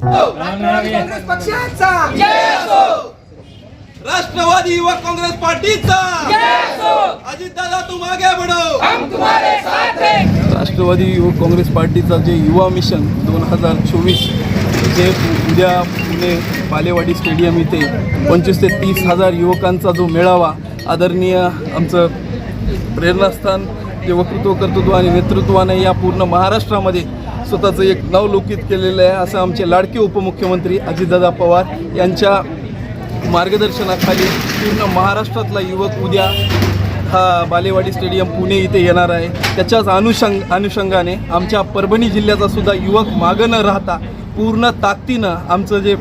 काँग्रेस पक्षाचा. राष्ट्रवादी युवक काँग्रेस पार्टीचा. अजित दादा तुम आगे बढ़ो राष्ट्रवादी युवक काँग्रेस पार्टीचा जे युवा मिशन दोन हजार चोवीस जे उद्या पुणे बालेवाडी स्टेडियम इथे पंचवीस ते तीस हजार युवकांचा जो मेळावा आदरणीय आमचं प्रेरणास्थान जे वक्तृत्व कर्तृत्व आणि नेतृत्वाने या पूर्ण महाराष्ट्रामध्ये स्वतःचं एक नवलोकित केलेलं आहे असं आमचे लाडके उपमुख्यमंत्री अजितदादा पवार यांच्या मार्गदर्शनाखाली पूर्ण महाराष्ट्रातला युवक उद्या हा बालेवाडी स्टेडियम पुणे इथे येणार आहे. त्याच्याच अनुषंग अनुषंगाने आमच्या परभणी जिल्ह्याचा सुद्धा युवक मागं न राहता पूर्ण ताकदीनं आमचं जे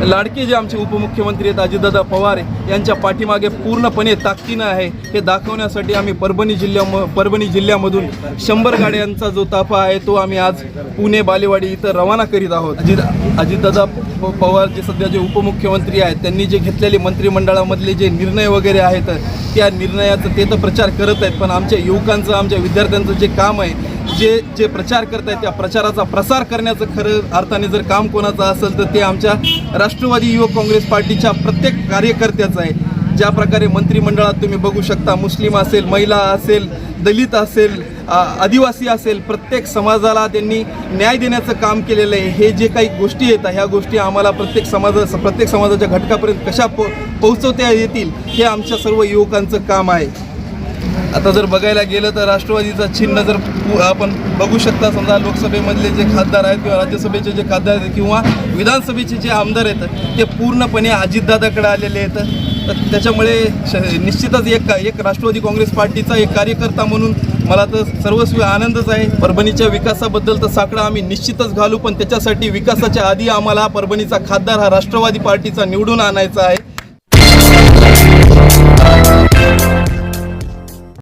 लाडके जे आमचे उपमुख्यमंत्री आहेत अजितदादा पवार यांच्या पाठीमागे पूर्णपणे ताकदीनं आहे हे दाखवण्यासाठी आम्ही परभणी जिल्ह्या परभणी जिल्ह्यामधून शंभर गाड्यांचा जो ताफा आहे तो आम्ही आज पुणे बालेवाडी इथं रवाना करीत आहोत. अजित अजितदादा प- पवार जे सध्या जे उपमुख्यमंत्री आहेत त्यांनी जे घेतलेले मंत्रिमंडळामधले जे निर्णय वगैरे आहेत त्या निर्णयाचं ते तर प्रचार करत आहेत पण आमच्या युवकांचं आमच्या विद्यार्थ्यांचं जे काम आहे जे जे प्रचार करत आहेत त्या प्रचाराचा प्रसार करण्याचं खरं अर्थाने जर काम कोणाचं असेल तर ते आमच्या राष्ट्रवादी युवक काँग्रेस पार्टीच्या प्रत्येक कार्यकर्त्याचं आहे. ज्या प्रकारे मंत्रिमंडळात तुम्ही बघू शकता मुस्लिम असेल महिला असेल दलित असेल आदिवासी असेल प्रत्येक समाजाला त्यांनी न्याय देण्याचं काम केलेलं आहे. हे जे काही गोष्टी येतात ह्या गोष्टी आम्हाला प्रत्येक समाजा प्रत्येक समाजाच्या घटकापर्यंत कशा पो पोहोचवता येतील हे आमच्या सर्व युवकांचं काम आहे. आता जर बघायला गेलं तर राष्ट्रवादीचं चिन्ह जर आपण बघू शकता समजा लोकसभेमधले जे खासदार आहेत किंवा राज्यसभेचे जे खासदार आहेत किंवा विधानसभेचे जे आमदार आहेत ते पूर्णपणे अजितदादाकडे आलेले आहेत. तर त्याच्यामुळे श निश्चितच एक एक राष्ट्रवादी काँग्रेस पार्टीचा एक कार्यकर्ता म्हणून मला तर सर्वस्वी आनंदच आहे. परभणीच्या विकासाबद्दल तर साकडा आम्ही निश्चितच घालू पण त्याच्यासाठी विकासाच्या आधी आम्हाला परभणीचा खासदार हा राष्ट्रवादी पार्टीचा निवडून आणायचा आहे.